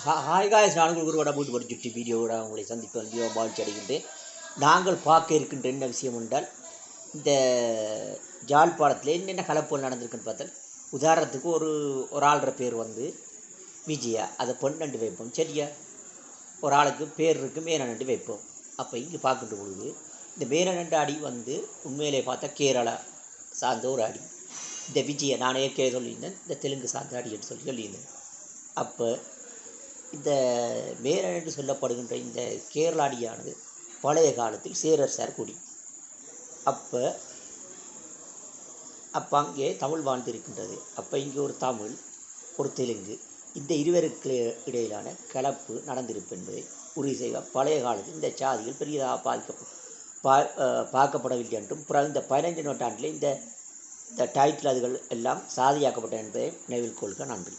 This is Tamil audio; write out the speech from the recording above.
ஹாய் காய்ஸ் நான் உங்களுக்கு ஒரு வீட்டு ஒரு சுட்டி வீடியோவோட உங்களை சந்திப்பேன் வீடியோ மகிழ்ச்சி அடைகின்றேன். நாங்கள் பார்க்க இருக்கின்ற என்ன விஷயம் என்றால் இந்த ஜாழ்ப்பாணத்தில் என்னென்ன கலப்புகள் நடந்திருக்குன்னு பார்த்தா உதாரணத்துக்கு ஒரு ஒரு ஆள்ற பேர் வந்து விஜயா. அதை பொண்ணண்டு வைப்போம். சரியா? ஒரு ஆளுக்கு பேர் இருக்கு மேனண்டு வைப்போம். அப்போ இங்கே பார்க்கின்ற பொழுது இந்த மேனண்டு அடி வந்து உண்மையிலே பார்த்தா கேரளா சார்ந்த ஒரு அடி. இந்த விஜயை நான் ஏற்கனவே சொல்லியிருந்தேன் இந்த தெலுங்கு சார்ந்த அடின்னு சொல்லி சொல்லியிருந்தேன். அப்போ இந்த மேரன் என்று சொல்லப்படுகின்ற இந்த கேரளாடியானது பழைய காலத்தில் சேரர் சார் குடி. அப்போ அப்போ அங்கே தமிழ் வாழ்ந்திருக்கின்றது. அப்போ இங்கே ஒரு தமிழ் ஒரு தெலுங்கு இந்த இருவருக்கு இடையிலான கலப்பு நடந்திருப்பென்பதை உறுதி செய்ய பழைய காலத்தில் இந்த சாதிகள் பெரியதாக பாதிக்க பா பார்க்கப்படவில்லை என்றும் பிறகு இந்த பதினைஞ்சு நூற்றாண்டில் இந்த இந்த டைட்டில் அதுகள் எல்லாம் சாதியாக்கப்பட்டன என்பதை நினைவில் கொள்க. நன்றி.